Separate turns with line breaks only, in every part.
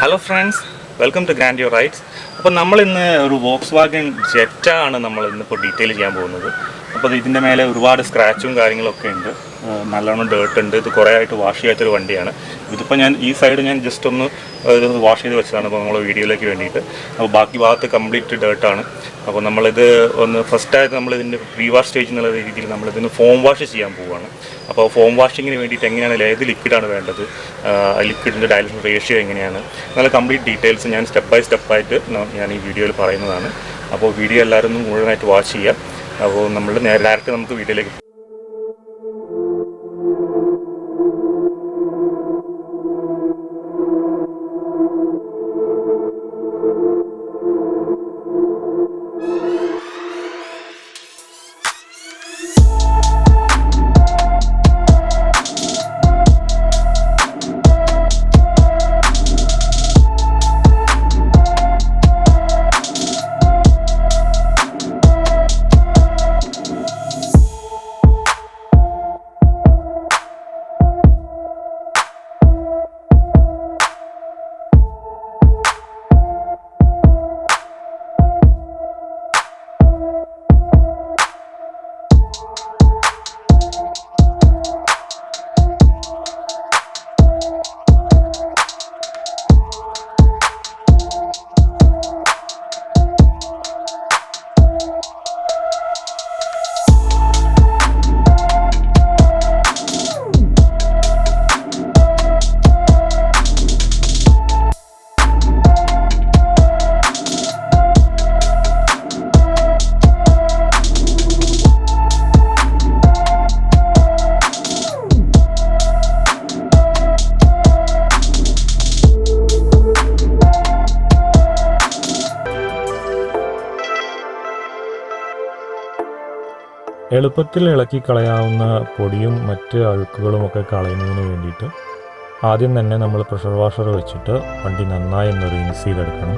Hello friends, welcome to Grandeur Rides. അപ്പോൾ നമ്മളിന്ന് ഒരു വോക്സ് വാഗൻ ജെറ്റാണ് നമ്മൾ ഇന്നിപ്പോൾ ഡീറ്റെയിൽ ചെയ്യാൻ പോകുന്നത്. അപ്പോൾ ഇതിന്റെ മേലെ ഒരുപാട് സ്ക്രാച്ചും കാര്യങ്ങളൊക്കെ ഉണ്ട്. നല്ലോണം ഡേർട്ട് ഉണ്ട്. ഇത് കുറേ ആയിട്ട് വാഷ് ചെയ്യാത്തൊരു വണ്ടിയാണ്. ഇതിപ്പോൾ ഞാൻ ഈ സൈഡ് ഞാൻ ജസ്റ്റ് ഒന്ന് വാഷ് ചെയ്ത് വെച്ചതാണ്. ഇപ്പോൾ നമ്മൾ വീഡിയോയിലേക്ക് വേണ്ടിയിട്ട്. അപ്പോൾ ബാക്കി ഭാഗത്ത് കംപ്ലീറ്റ് ഡേർട്ടാണ് അപ്പോൾ നമ്മളിത് ഒന്ന് ഫസ്റ്റായിട്ട് നമ്മൾ ഇതിന്റെ പ്രീ വാഷ് സ്റ്റേജ് എന്നുള്ള രീതിയിൽ നമ്മളിതിന് ഫോം വാഷ് ചെയ്യാൻ പോവുകയാണ് അപ്പോൾ ഫോം വാഷിങ്ങിന് വേണ്ടിയിട്ട് എങ്ങനെയാണ് ഏത് ലിക്വിഡാണ് വേണ്ടത്? ലിക്വിഡിന്റെ ഡയലക്ഷൻ റേഷ്യോ എങ്ങനെയാണ്? നല്ല കംപ്ലീറ്റ് ഡീറ്റെയിൽസ് ഞാൻ സ്റ്റെപ്പ് ബൈ സ്റ്റെപ്പായിട്ട് ഞാൻ ഈ വീഡിയോയിൽ പറയുന്നതാണ്. അപ്പോൾ വീഡിയോ എല്ലാവരും മുഴുവനായിട്ട് വാച്ച് ചെയ്യാം അപ്പോൾ നമ്മൾ ഡയറക്റ്റ് നമുക്ക് വീഡിയോയിലേക്ക്
എളുപ്പത്തിൽ ഇളക്കി കളയാവുന്ന പൊടിയും മറ്റ് അഴുക്കുകളുമൊക്കെ കളയുന്നതിന് വേണ്ടിയിട്ട് ആദ്യം തന്നെ നമ്മൾ പ്രഷർ വാഷർ വെച്ചിട്ട് വണ്ടി നന്നായി ഒന്ന് റിൻസ് ചെയ്തെടുക്കണം.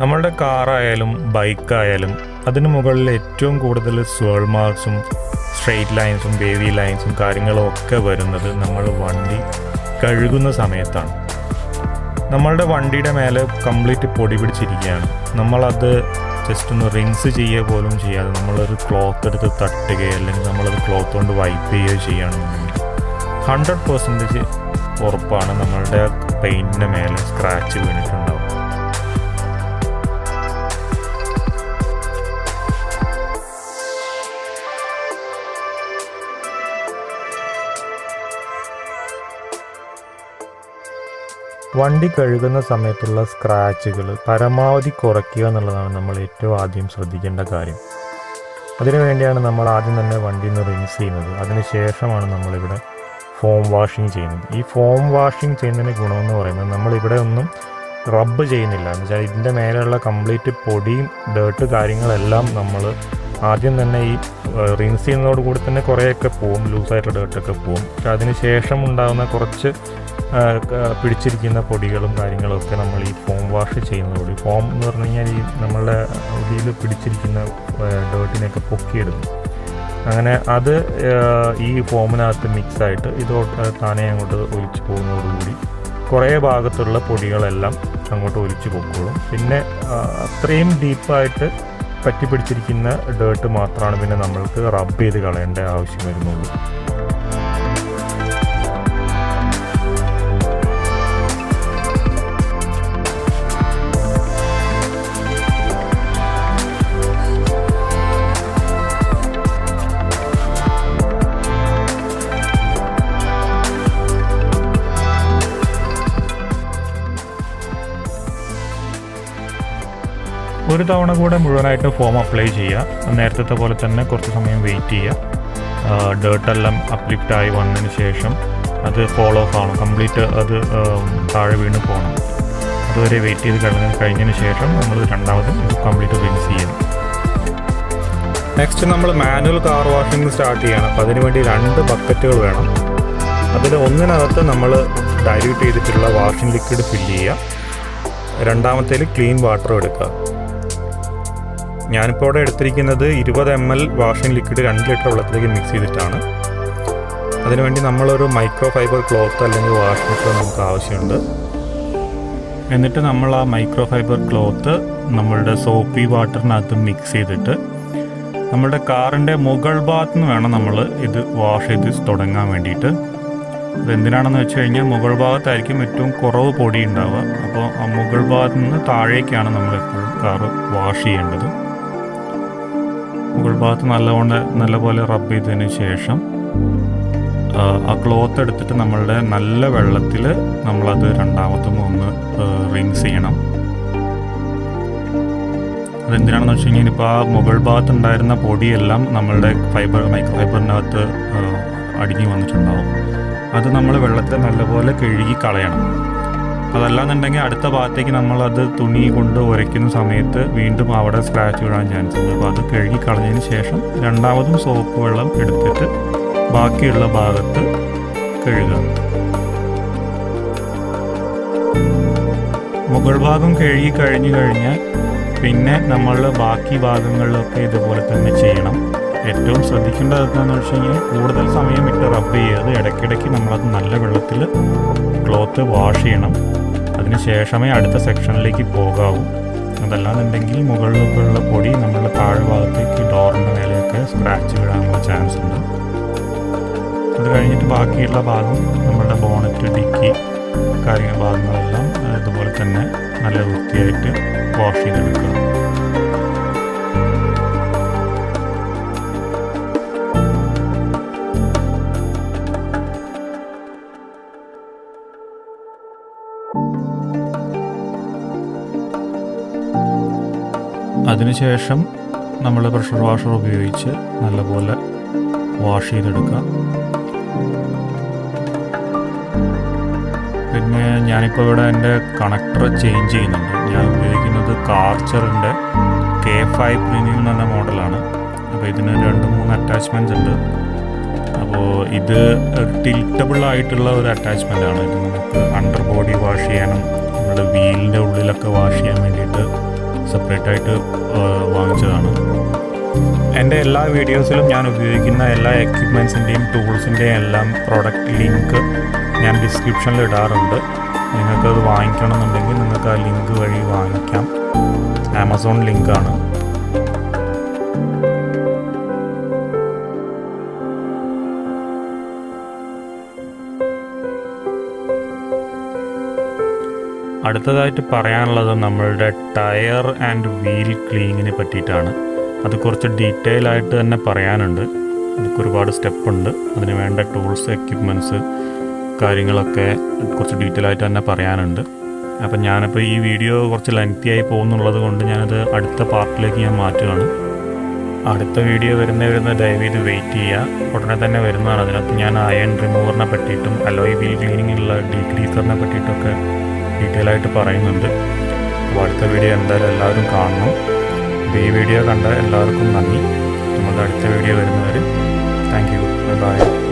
നമ്മളുടെ കാറായാലും ബൈക്കായാലും അതിന് മുകളിൽ ഏറ്റവും കൂടുതൽ സ്വേൾ മാർക്സും സ്ട്രെയിറ്റ് ലൈൻസും വേവി ലൈൻസും കാര്യങ്ങളും ഒക്കെ വരുന്നത് നമ്മൾ വണ്ടി കഴുകുന്ന സമയത്താണ്. നമ്മളുടെ വണ്ടിയുടെ മേലെ കംപ്ലീറ്റ് പൊടി പിടിച്ചിരിക്കുകയാണ്. നമ്മളത് ജസ്റ്റ് ഒന്ന് റിൻസ് ചെയ്യുക പോലും ചെയ്യാതെ നമ്മളൊരു ക്ലോത്ത് എടുത്ത് തട്ടുകയോ അല്ലെങ്കിൽ നമ്മളത് ക്ലോത്ത് കൊണ്ട് വൈപ്പ് ചെയ്യുകയോ ചെയ്യുകയാണെന്നുണ്ടെങ്കിൽ ഹൺഡ്രഡ് പെർസെന്റേജ് ഉറപ്പാണ് നമ്മളുടെ പെയിന്റിന്റെ മേലെ സ്ക്രാച്ച് വീണിട്ടുണ്ടാവും വണ്ടി കഴുകുന്ന സമയത്തുള്ള സ്ക്രാച്ചുകൾ പരമാവധി കുറയ്ക്കുക എന്നുള്ളതാണ് നമ്മൾ ഏറ്റവും ആദ്യം ശ്രദ്ധിക്കേണ്ട കാര്യം. അതിനുവേണ്ടിയാണ് നമ്മൾ ആദ്യം തന്നെ വണ്ടി ഒന്ന് റിൻസ് ചെയ്യുന്നത് അതിനുശേഷമാണ് നമ്മളിവിടെ ഫോം വാഷിംഗ് ചെയ്യുന്നത്. ഈ ഫോം വാഷിംഗ് ചെയ്യുന്നതിന് ഗുണമെന്ന് പറയുന്നത് നമ്മളിവിടെ ഒന്നും റബ്ബ് ചെയ്യുന്നില്ല. എന്ന് വെച്ചാൽ ഇതിന്റെ മേലെയുള്ള കംപ്ലീറ്റ് പൊടിയും ഡേർട്ട് കാര്യങ്ങളെല്ലാം നമ്മൾ ആദ്യം തന്നെ ഈ റിൻസ് ചെയ്യുന്നതോട് കൂടി തന്നെ കുറേയൊക്കെ പോവും ലൂസായിട്ടുള്ള ഡേർട്ടൊക്കെ പോവും. പക്ഷെ അതിന് ശേഷം ഉണ്ടാകുന്ന കുറച്ച് പിടിച്ചിരിക്കുന്ന പൊടികളും കാര്യങ്ങളും ഒക്കെ നമ്മൾ ഈ ഫോം വാഷ് ചെയ്യുന്നതോടെ ഫോം എന്ന് പറഞ്ഞു കഴിഞ്ഞാൽ ഈ നമ്മളുടെ ഉള്ളിയിൽ പിടിച്ചിരിക്കുന്ന ഡേർട്ടിനെയൊക്കെ പൊക്കിയിടുന്നു. അങ്ങനെ അത് ഈ ഫോമിനകത്ത് മിക്സായിട്ട് ഇത് താനേ അങ്ങോട്ട് ഒലിച്ചു പോകുന്നതോടുകൂടി കുറേ ഭാഗത്തുള്ള പൊടികളെല്ലാം അങ്ങോട്ട് ഒലിച്ചു പൊക്കോളും. പിന്നെ അത്രയും ഡീപ്പായിട്ട് പറ്റി പിടിച്ചിരിക്കുന്ന ഡേർട്ട് മാത്രമാണ് പിന്നെ നമ്മൾക്ക് റബ്ബ് ചെയ്ത് കളയേണ്ട ആവശ്യം വരുന്നുള്ളൂ. ഒരു തവണ കൂടെ മുഴുവനായിട്ട് ഫോം അപ്ലൈ ചെയ്യുക. നേരത്തെ പോലെ തന്നെ കുറച്ച് സമയം വെയിറ്റ് ചെയ്യുക. അപ്ലിഫ്റ്റ് ആയി വന്നതിന് ശേഷം അത് ഫോളോ ഓഫ് ആവണം. കംപ്ലീറ്റ് അത് താഴെ വീണ് പോകണം. അതുവരെ വെയിറ്റ് ചെയ്ത് കഴിഞ്ഞ കഴിഞ്ഞതിന് ശേഷം നമ്മൾ രണ്ടാമത് ഇത് കംപ്ലീറ്റ് റിൻസ് ചെയ്യണം നെക്സ്റ്റ് നമ്മൾ മാനുവൽ കാർ വാഷിംഗ് സ്റ്റാർട്ട് ചെയ്യണം. അപ്പോൾ അതിനുവേണ്ടി രണ്ട് ബക്കറ്റുകൾ വേണം. അതിൽ ഒന്നിനകത്ത് നമ്മൾ ഡൈല്യൂട്ട് ചെയ്തിട്ടുള്ള വാഷിംഗ് ലിക്വിഡ് ഫില്ല് ചെയ്യുക. രണ്ടാമത്തേൽ ക്ലീൻ വാട്ടർ എടുക്കുക. ഞാനിപ്പോൾ ഇവിടെ എടുത്തിരിക്കുന്നത് ഇരുപത് എം എൽ വാഷിംഗ് ലിക്വിഡ് രണ്ട് ലിറ്റർ വെള്ളത്തിലേക്ക് മിക്സ് ചെയ്തിട്ടാണ്. അതിനുവേണ്ടി നമ്മളൊരു മൈക്രോ ഫൈബർ ക്ലോത്ത് അല്ലെങ്കിൽ വാഷ് മെഷീൻ നമുക്ക് ആവശ്യമുണ്ട്. എന്നിട്ട് നമ്മൾ ആ മൈക്രോ ഫൈബർ ക്ലോത്ത് നമ്മളുടെ സോപ്പി വാട്ടറിനകത്ത് മിക്സ് ചെയ്തിട്ട് നമ്മുടെ കാറിന്റെ മുകൾ ഭാഗത്ത് നിന്ന് വേണം നമ്മൾ ഇത് വാഷ് ചെയ്ത് തുടങ്ങാൻ വേണ്ടിയിട്ട്. അതെന്തിനാണെന്ന് വെച്ച് കഴിഞ്ഞാൽ മുകൾ ഭാഗത്തായിരിക്കും ഏറ്റവും കുറവ് പൊടി ഉണ്ടാവുക. അപ്പോൾ ആ മുകൾ ഭാഗത്ത് നിന്ന് താഴേക്കാണ് നമ്മൾ എപ്പോഴും കാറ് വാഷ് ചെയ്യേണ്ടത്. മുകൾ ഭാഗത്ത് നല്ലോണ്ട് നല്ലപോലെ റബ്ബ് ചെയ്തതിന് ശേഷം ആ, ക്ലോത്ത് എടുത്തിട്ട് നമ്മളുടെ നല്ല വെള്ളത്തിൽ നമ്മളത് രണ്ടാമത്തും ഒന്ന് റിൻസ് ചെയ്യണം. അതെന്തിനാണെന്ന് വെച്ച് കഴിഞ്ഞാൽ ഇപ്പോൾ ആ മുകൾ ഭാഗത്ത് ഉണ്ടായിരുന്ന പൊടിയെല്ലാം നമ്മളുടെ ഫൈബർ മൈക്രോ ഫൈബറിനകത്ത് അടിഞ്ഞു വന്നിട്ടുണ്ടാവും. അത് നമ്മൾ വെള്ളത്തിൽ നല്ലപോലെ കഴുകി കളയണം. അതല്ലാന്നുണ്ടെങ്കിൽ അടുത്ത ഭാഗത്തേക്ക് നമ്മളത് തുണി കൊണ്ട് ഉരയ്ക്കുന്ന സമയത്ത് വീണ്ടും അവിടെ സ്ക്രാച്ച് വീഴാൻ ചാൻസ് ഉണ്ട്. അപ്പോൾ അത് കഴുകി കളഞ്ഞതിന് ശേഷം രണ്ടാമതും സോപ്പ് വെള്ളം എടുത്തിട്ട് ബാക്കിയുള്ള ഭാഗത്ത് കഴുകുക. മുകൾ ഭാഗം കഴുകി കഴിഞ്ഞു കഴിഞ്ഞാൽ പിന്നെ നമ്മൾ ബാക്കി ഭാഗങ്ങളിലൊക്കെ ഇതുപോലെ തന്നെ ചെയ്യണം. ഏറ്റവും ശ്രദ്ധിക്കേണ്ടത് എന്താണെന്ന് വെച്ച് കഴിഞ്ഞാൽ കൂടുതൽ സമയം ഇട്ട് റബ്ബ് ചെയ്യാതെ ഇടയ്ക്കിടയ്ക്ക് നമ്മളത് നല്ല വെള്ളത്തിൽ ക്ലോത്ത് വാഷ് ചെയ്യണം. അതിന് ശേഷമേ അടുത്ത സെക്ഷനിലേക്ക് പോകാവൂ. അതല്ലാന്നുണ്ടെങ്കിൽ മുകളിലേക്കുള്ള പൊടി നമ്മളുടെ താഴെ ഭാഗത്തേക്ക് ഡോറിന്റെ മേലെയൊക്കെ സ്ക്രാച്ച് വീഴാനുള്ള ചാൻസ് ഉണ്ട്. അത് കഴിഞ്ഞിട്ട് ബാക്കിയുള്ള ഭാഗം നമ്മളുടെ ബോണറ്റ് ഡിക്കി കാര്യങ്ങൾ ഭാഗങ്ങളെല്ലാം അതുപോലെ തന്നെ നല്ല വൃത്തിയായിട്ട് വാഷ് ചെയ്തെടുക്കുക. അതിനുശേഷം നമ്മൾ പ്രഷർ വാഷർ ഉപയോഗിച്ച് നല്ലപോലെ വാഷ് ചെയ്തെടുക്കുക പിന്നെ ഞാനിപ്പോൾ ഇവിടെ എന്റെ കണക്ടർ ചേഞ്ച് ചെയ്യുന്നുണ്ട്. ഞാൻ ഉപയോഗിക്കുന്നത് കാർച്ചറിന്റെ കെ ഫൈവ് പ്രീമിയം എന്ന് പറഞ്ഞ മോഡലാണ് അപ്പോൾ ഇതിന് രണ്ട് മൂന്ന് അറ്റാച്ച്മെന്റ്സ് ഉണ്ട്. അപ്പോൾ ഇത് ടിൽറ്റബിൾ ആയിട്ടുള്ള ഒരു അറ്റാച്ച്മെന്റ് ആണ്. ഇത് നമുക്ക് അണ്ടർ ബോഡി വാഷ് ചെയ്യാനും നമ്മുടെ വീലിന്റെ ഉള്ളിലൊക്കെ വാഷ് ചെയ്യാൻ വേണ്ടിയിട്ട് സെപ്പറേറ്റ് ആയിട്ട് വാങ്ങിച്ചതാണ്. എന്റെ എല്ലാ വീഡിയോസിലും ഞാൻ ഉപയോഗിക്കുന്ന എല്ലാ എക്യുപ്മെൻസിന്റെയും ടൂൾസിന്റെയും എല്ലാം പ്രോഡക്റ്റ് ലിങ്ക് ഞാൻ ഡിസ്ക്രിപ്ഷനിൽ ഇടാറുണ്ട്. നിങ്ങൾക്കത് വാങ്ങിക്കണമെന്നുണ്ടെങ്കിൽ നിങ്ങൾക്ക് ആ ലിങ്ക് വഴി വാങ്ങിക്കാം. ആമസോൺ ലിങ്കാണ് അടുത്തതായിട്ട് പറയാനുള്ളത് നമ്മളുടെ ടയർ ആൻഡ് വീൽ ക്ലീനിങ്ങിനെ പറ്റിയിട്ടാണ്. അത് കുറച്ച് ഡീറ്റെയിൽ ആയിട്ട് തന്നെ പറയാനുണ്ട്. അതൊക്കെ ഒരുപാട് സ്റ്റെപ്പ് ഉണ്ട് അതിന് വേണ്ട ടൂൾസ് എക്യുപ്മെന്റ്സ് കാര്യങ്ങളൊക്കെ കുറച്ച് ഡീറ്റെയിൽ ആയിട്ട് തന്നെ പറയാനുണ്ട്. അപ്പം ഞാനിപ്പോൾ ഈ വീഡിയോ കുറച്ച് ലെങ്തി ആയി പോകുന്നുള്ളത് കൊണ്ട് ഞാനത് അടുത്ത പാർട്ടിലേക്ക് ഞാൻ മാറ്റുകയാണ്. അടുത്ത വീഡിയോ വരുന്ന വരുന്ന ദയവേത് വെയിറ്റ് ചെയ്യുക. ഉടനെ തന്നെ വരുന്നതാണ്. അതിനകത്ത് ഞാൻ അയൺ റിമൂവറിനെ പറ്റിയിട്ടും അലോയ് വീൽ ക്ലീനിങ്ങിലുള്ള ഡീഗ്രീസറിനെ പറ്റിയിട്ടൊക്കെ ഡീറ്റെയിൽ ആയിട്ട് പറയുന്നുണ്ട്. അപ്പോൾ അടുത്ത വീഡിയോ എന്തായാലും എല്ലാവരും കാണണം. അപ്പോൾ ഈ വീഡിയോ കണ്ട എല്ലാവർക്കും നന്ദി. നമ്മളുടെ അടുത്ത വീഡിയോ വരുന്നവർ താങ്ക് യു